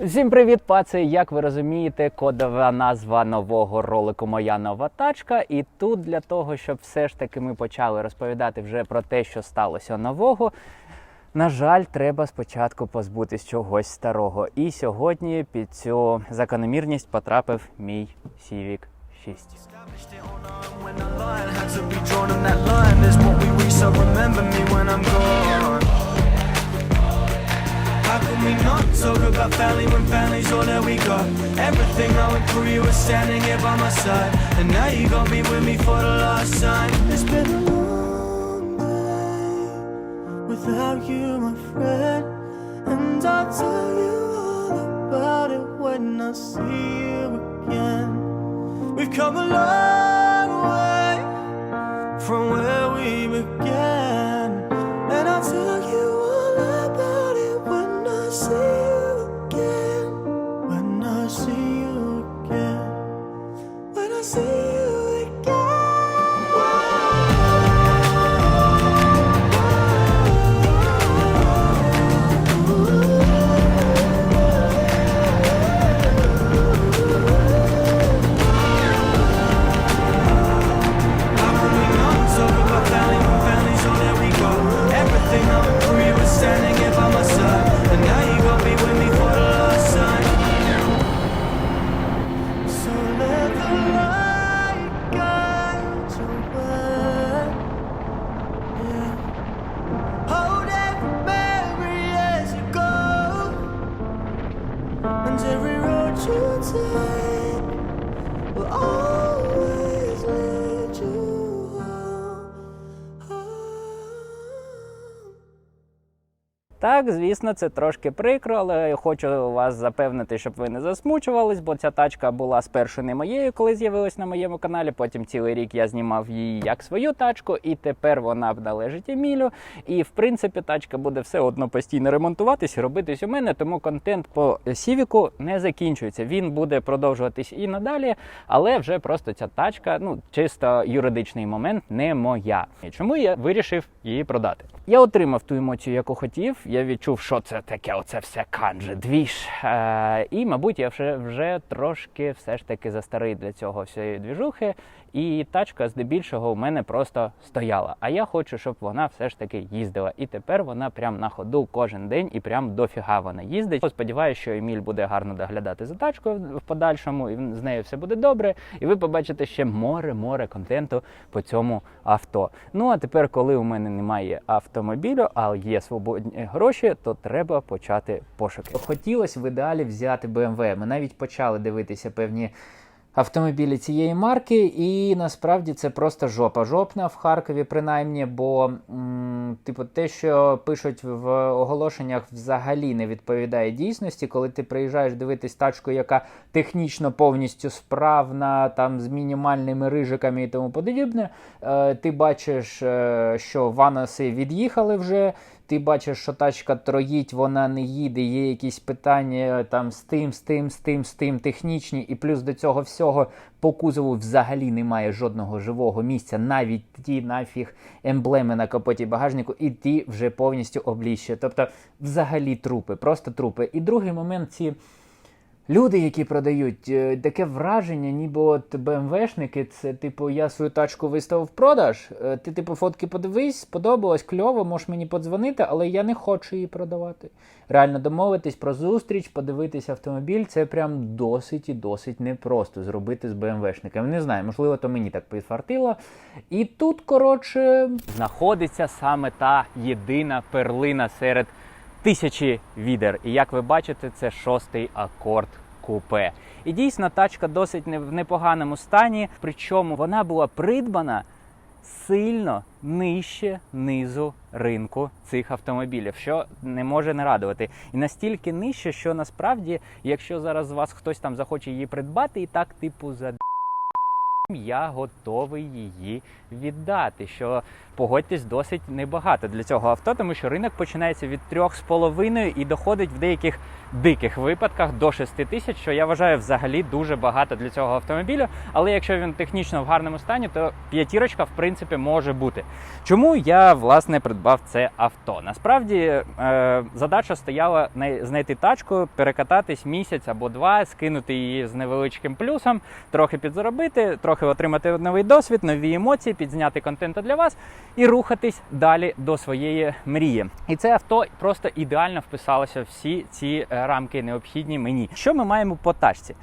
Всім привіт, паци! Як ви розумієте, кодова назва нового ролику Моя нова тачка. І тут для того, щоб все ж таки ми почали розповідати вже про те, що сталося нового. На жаль, треба спочатку позбутись чогось старого. І сьогодні під цю закономірність потрапив мій Civic 6. About family when family's all that we got? Everything I went through, you were standing here by my side. And now you got me with me for the last time. It's been a long day without you, my friend. And I'll tell you all about it when I see you again. We've come a long way from where we began. Так, звісно, це трошки прикро, але я хочу вас запевнити, щоб ви не засмучувались, бо ця тачка була спершу не моєю, коли з'явилась на моєму каналі. Потім цілий рік я знімав її як свою тачку, і тепер вона належить Емілю. І в принципі, тачка буде все одно постійно ремонтуватись і робитись у мене, тому контент по Сівіку не закінчується. Він буде продовжуватись і надалі, але вже просто ця тачка, ну чисто юридичний момент, не моя. Чому я вирішив її продати? Я отримав ту емоцію, яку хотів. Я відчув, що це таке, оце все канже, двіж. Е, і, мабуть, я вже, вже трошки все ж таки застарий для цього всієї двіжухи. І тачка здебільшого у мене просто стояла. А я хочу, щоб вона все ж таки їздила. І тепер вона прям на ходу кожен день і прям дофіга вона їздить. Сподіваюся, що Еміль буде гарно доглядати за тачкою в подальшому, і з нею все буде добре. І ви побачите ще море-море контенту по цьому авто. Ну а тепер, коли у мене немає автомобілю, а є свободні гроші, то треба почати пошуки. Хотілося в ідеалі взяти BMW. Ми навіть почали дивитися певні. Автомобілі цієї марки, і насправді це просто жопа жопна в Харкові, принаймні, бо м, типу, те, що пишуть в оголошеннях, взагалі не відповідає дійсності. Коли ти приїжджаєш дивитись тачку, яка технічно повністю справна, там з мінімальними рижиками і тому подібне, е, ти бачиш, е, що ванаси від'їхали вже. Ти бачиш, що тачка троїть, вона не їде, є якісь питання там з тим, з тим, з тим, з тим технічні, і плюс до цього всього по кузову взагалі немає жодного живого місця, навіть ті нафіг емблеми на капоті багажнику, і ті вже повністю обліще. Тобто, взагалі трупи, просто трупи. І другий момент ці. Люди, які продають, е, таке враження, ніби от БМВшники, це типу, я свою тачку виставив в продаж. е, Ти, типу, фотки подивись, сподобалось, кльово, можеш мені подзвонити, але я не хочу її продавати. Реально домовитись про зустріч, подивитись автомобіль, це прям досить і досить непросто зробити з БМВшниками. Не знаю, можливо, то мені так підфартило. І тут, коротше, знаходиться саме та єдина перлина серед тисячі відер. І як ви бачите, це шостий акорд купе. І дійсно тачка досить не- в непоганому стані. Причому вона була придбана сильно нижче низу ринку цих автомобілів, що не може не радувати. І настільки нижче, що насправді, якщо зараз вас хтось там захоче її придбати, і так, типу, за я готовий її віддати. Що погодьтесь, досить небагато для цього авто, тому що ринок починається від 3,5 і доходить в деяких диких випадках до 6 тисяч, що я вважаю взагалі дуже багато для цього автомобілю. Але якщо він технічно в гарному стані, то п'ятірочка в принципі може бути. Чому я власне придбав це авто? Насправді е, задача стояла знайти тачку, перекататись місяць або два, скинути її з невеличким плюсом, трохи підзаробити, трохи отримати новий досвід, нові емоції, підзняти контент для вас і рухатись далі до своєї мрії. І це авто просто ідеально вписалося в всі ці е, рамки необхідні мені. Що ми маємо по тачці?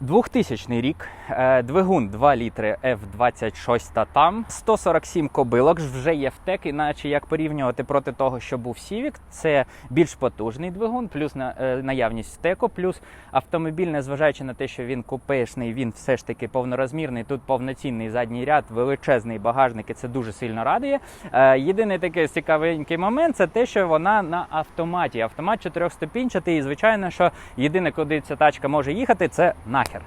2000 рік, е, двигун 2 літри F26 та там, 147 кобилок, вже є втек, іначе як порівнювати проти того, що був Civic, це більш потужний двигун, плюс на, е, наявність втеку, плюс автомобіль, незважаючи на те, що він купешний, він все ж таки повнорозмірний, тут повноцінний задній ряд, величезний багажник, і це дуже сильно радує. Е, єдиний такий цікавенький момент це те, що вона на автоматі. Автомат чотирьохступінчатий, і звичайно, що єдине, куди ця тачка може їхати, це нахер.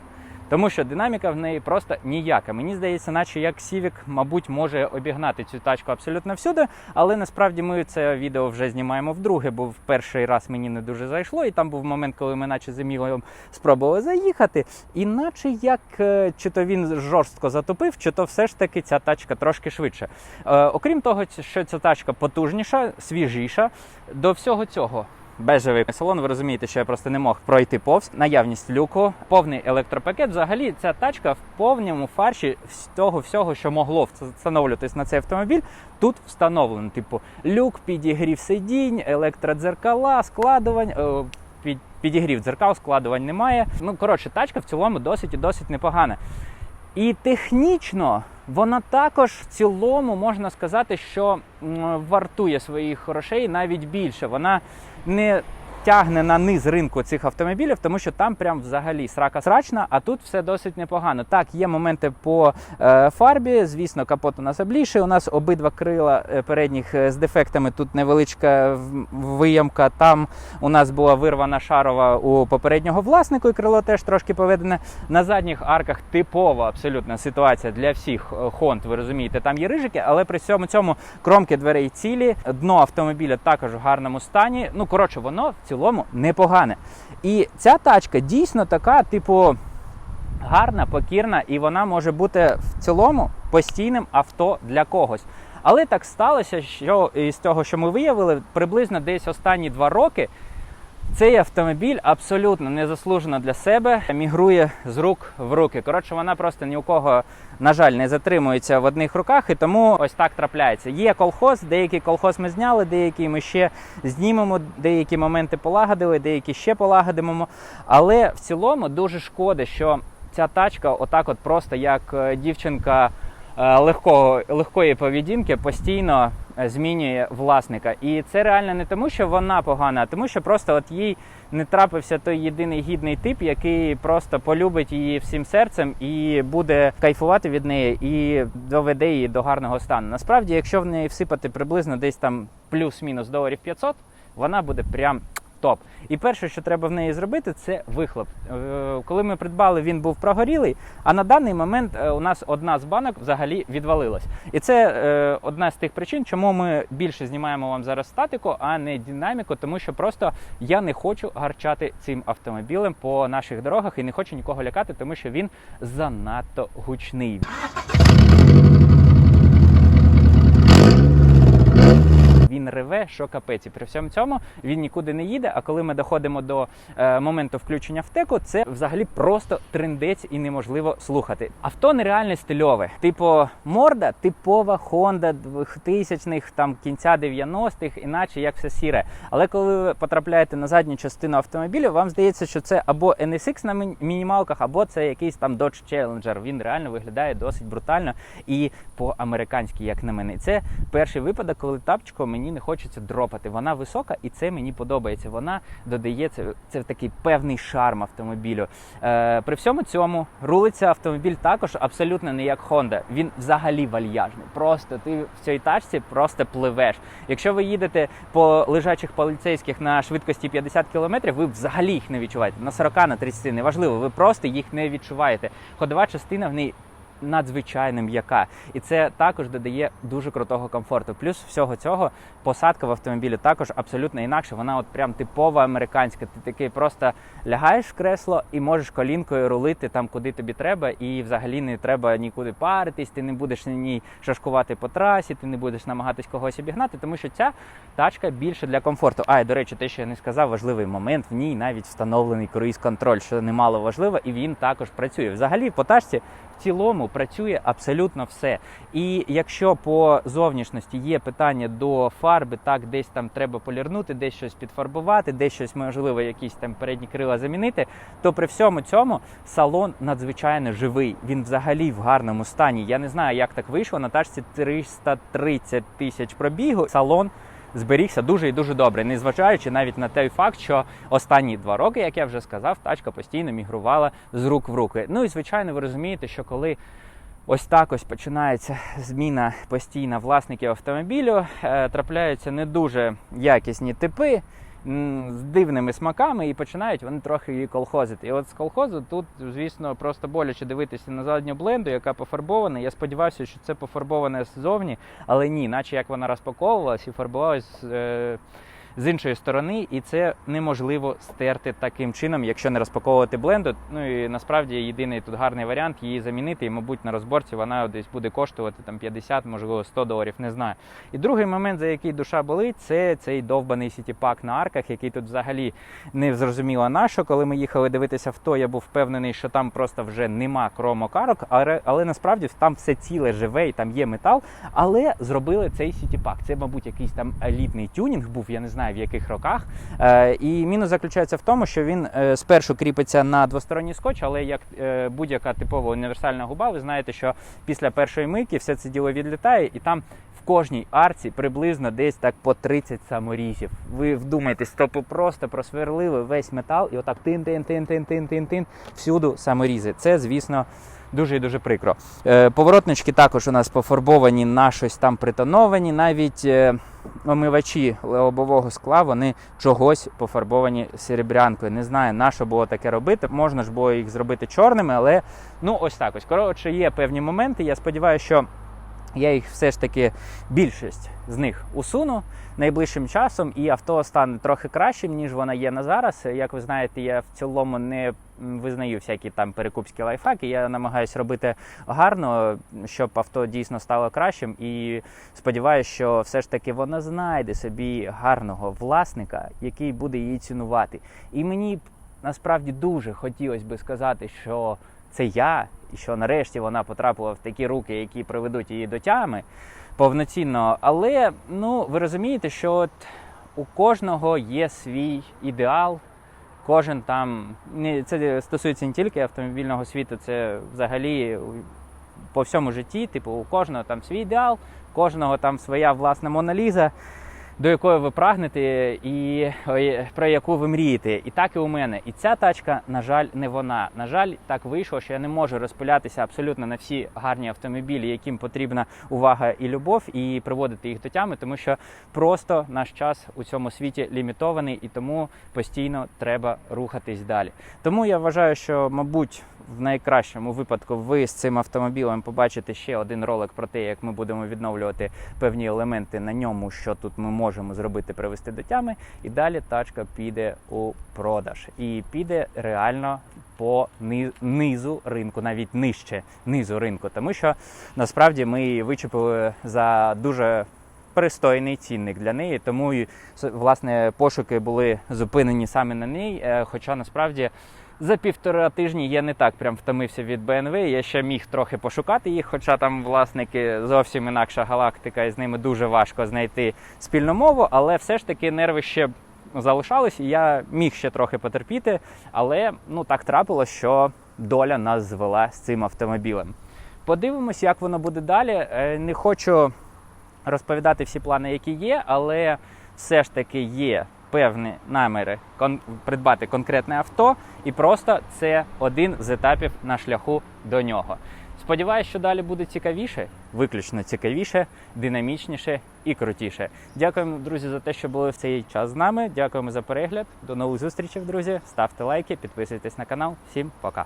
Тому що динаміка в неї просто ніяка. Мені здається, наче як Civic, мабуть, може обігнати цю тачку абсолютно всюди, але насправді ми це відео вже знімаємо вдруге, бо в перший раз мені не дуже зайшло, і там був момент, коли ми наче з спробували заїхати. І наче як е, чи то він жорстко затопив, чи то все ж таки ця тачка трошки швидше. Е, окрім того, що ця тачка потужніша, свіжіша, до всього цього. Бежевий салон, ви розумієте, що я просто не мог пройти повз. Наявність люку, повний електропакет. Взагалі, ця тачка в повному фарші з того всього, що могло встановлюватись на цей автомобіль, тут встановлено. Типу, люк, підігрів сидінь, електродзеркала, складувань. е, під- Підігрів дзеркал, складувань немає. Ну, коротше, тачка в цілому досить і досить непогана. І технічно вона також в цілому можна сказати, що вартує своїх грошей навіть більше. Вона не тягне на низ ринку цих автомобілів, тому що там прям взагалі срака срачна, а тут все досить непогано. Так, є моменти по е, фарбі. Звісно, капот у нас обліший. У нас обидва крила е, передніх е, з дефектами. Тут невеличка виямка. Там у нас була вирвана шарова у попереднього власнику, і крило теж трошки поведене. На задніх арках типова абсолютна ситуація для всіх Honda, ви розумієте, там є рижики, але при всьому цьому кромки дверей цілі, дно автомобіля також в гарному стані. Ну, коротше, воно цілому непогане. І ця тачка дійсно така, типу, гарна, покірна, і вона може бути в цілому постійним авто для когось. Але так сталося, що із того, що ми виявили, приблизно десь останні два роки цей автомобіль абсолютно незаслужено для себе мігрує з рук в руки. Коротше, вона просто ні у кого, на жаль, не затримується в одних руках, і тому ось так трапляється. Є колхоз, деякий колхоз ми зняли, деякий ми ще знімемо, деякі моменти полагодили, деякі ще полагодимо. Але в цілому дуже шкода, що ця тачка, отак, от просто як е, дівчинка легкого, легкої поведінки, постійно е, змінює власника. І це реально не тому, що вона погана, а тому, що просто от їй не трапився той єдиний гідний тип, який просто полюбить її всім серцем і буде кайфувати від неї і доведе її до гарного стану. Насправді, якщо в неї всипати приблизно десь там плюс-мінус доларів 500, вона буде прям. Топ. І перше, що треба в неї зробити, це вихлоп. Е, Коли ми придбали, він був прогорілий, а на даний момент е, у нас одна з банок взагалі відвалилась. І це е, одна з тих причин, чому ми більше знімаємо вам зараз статику, а не динаміку, тому що просто я не хочу гарчати цим автомобілем по наших дорогах і не хочу нікого лякати, тому що він занадто гучний. Реве, що капець. І при всьому цьому він нікуди не їде. А коли ми доходимо до е, моменту включення в теку, це взагалі просто трендець і неможливо слухати. Авто нереально стильове. Типу, морда типова Honda 2000-х, там кінця 90-х, іначе як все сіре. Але коли ви потрапляєте на задню частину автомобіля, вам здається, що це або NSX на мінімалках, або це якийсь там Dodge Challenger. Він реально виглядає досить брутально і по-американськи, як на мене. Це перший випадок, коли тапочку мені не хочеться дропати. Вона висока, і це мені подобається. Вона додає це, це такий певний шарм автомобілю. Е, при всьому цьому рулиться автомобіль також абсолютно не як Honda. Він взагалі вальяжний. Просто ти в цій тачці просто пливеш. Якщо ви їдете по лежачих поліцейських на швидкості 50 км, ви взагалі їх не відчуваєте. На 40, на 30, неважливо, ви просто їх не відчуваєте. Ходова частина в неї надзвичайно м'яка. І це також додає дуже крутого комфорту. Плюс всього цього посадка в автомобілі також абсолютно інакша. Вона от прям типова американська. Ти такий просто лягаєш в кресло і можеш колінкою рулити там, куди тобі треба, і взагалі не треба нікуди паритись, ти не будеш на ній шашкувати по трасі, ти не будеш намагатись когось обігнати, тому що ця тачка більше для комфорту. А і до речі, те, що я не сказав, важливий момент в ній навіть встановлений круїз-контроль, що немало важливо, і він також працює. Взагалі, по тачці цілому працює абсолютно все. І якщо по зовнішності є питання до фарби, так десь там треба полірнути, десь щось підфарбувати, десь щось можливо, якісь там передні крила замінити, то при всьому цьому салон надзвичайно живий. Він взагалі в гарному стані. Я не знаю, як так вийшло. На тачці 330 тисяч пробігу. Салон зберігся дуже і дуже добре, незважаючи навіть на той факт, що останні два роки, як я вже сказав, тачка постійно мігрувала з рук в руки. Ну і звичайно, ви розумієте, що коли ось так ось починається зміна постійна власників автомобілю, е, трапляються не дуже якісні типи. З дивними смаками і починають вони трохи її колхозити. І от з колхозу тут, звісно, просто боляче дивитися на задню бленду, яка пофарбована. Я сподівався, що це пофарбоване ззовні, але ні, наче як вона розпаковувалась і фарбувалась е, з іншої сторони, і це неможливо стерти таким чином, якщо не розпаковувати бленду. Ну і насправді єдиний тут гарний варіант її замінити. І, мабуть, на розборці вона десь буде коштувати там 50, можливо, 100 доларів, не знаю. І другий момент, за який душа болить, це цей довбаний сітіпак на арках, який тут взагалі не зрозуміло на що. Коли ми їхали дивитися авто, я був впевнений, що там просто вже нема кромокарок, але, але насправді там все ціле живе і там є метал. Але зробили цей сітіпак. Це, мабуть, якийсь там елітний тюнінг був, я не знаю в яких роках. Е, і мінус заключається в тому, що він е, спершу кріпиться на двосторонній скотч, але як е, будь-яка типова універсальна губа, ви знаєте, що після першої мийки все це діло відлітає, і там в кожній арці приблизно десь так по 30 саморізів. Ви вдумайтесь, тобто просто просверлили весь метал і отак тин-тин-тин-тин-тин-тин-тин всюду саморізи. Це, звісно. Дуже і дуже прикро. Е, поворотнички також у нас пофарбовані на щось там притоновані. Навіть е, омивачі лобового скла вони чогось пофарбовані серебрянкою. Не знаю, на що було таке робити. Можна ж було їх зробити чорними, але ну ось так ось. Коротше, є певні моменти. Я сподіваюся, що я їх все ж таки більшість з них усуну найближчим часом, і авто стане трохи кращим, ніж вона є на зараз. Як ви знаєте, я в цілому не визнаю всякі там перекупські лайфхаки. Я намагаюся робити гарно, щоб авто дійсно стало кращим. І сподіваюся, що все ж таки вона знайде собі гарного власника, який буде її цінувати. І мені насправді дуже хотілося би сказати, що це я, і що нарешті вона потрапила в такі руки, які приведуть її до тями повноцінно. Але ну ви розумієте, що от у кожного є свій ідеал. Кожен там це стосується не тільки автомобільного світу, це взагалі по всьому житті. Типу, у кожного там свій ідеал, кожного там своя власна моналіза, до якої ви прагнете, і про яку ви мрієте. І так і у мене. І ця тачка, на жаль, не вона. На жаль, так вийшло, що я не можу розпилятися абсолютно на всі гарні автомобілі, яким потрібна увага і любов, і приводити їх до тями, тому що просто наш час у цьому світі лімітований, і тому постійно треба рухатись далі. Тому я вважаю, що, мабуть, в найкращому випадку ви з цим автомобілем побачите ще один ролик про те, як ми будемо відновлювати певні елементи на ньому, що тут ми можемо зробити, привести до тями. І далі тачка піде у продаж. І піде реально по низу ринку, навіть нижче низу ринку, тому що насправді ми її вичепили за дуже пристойний цінник для неї, тому і власне пошуки були зупинені саме на ній. Е, Хоча насправді за півтора тижні я не так прям втомився від BMW. Я ще міг трохи пошукати їх, хоча там власники зовсім інакша галактика, і з ними дуже важко знайти спільну мову, але все ж таки нерви ще залишались, і я міг ще трохи потерпіти. Але ну так трапилось, що доля нас звела з цим автомобілем. Подивимось, як воно буде далі. Е, Не хочу розповідати всі плани, які є, але все ж таки є певні наміри кон- придбати конкретне авто, і просто це один з етапів на шляху до нього. Сподіваюсь, що далі буде цікавіше, виключно цікавіше, динамічніше і крутіше. Дякуємо, друзі, за те, що були в цей час з нами. Дякуємо за перегляд. До нових зустрічей, друзі. Ставте лайки, підписуйтесь на канал. Всім пока.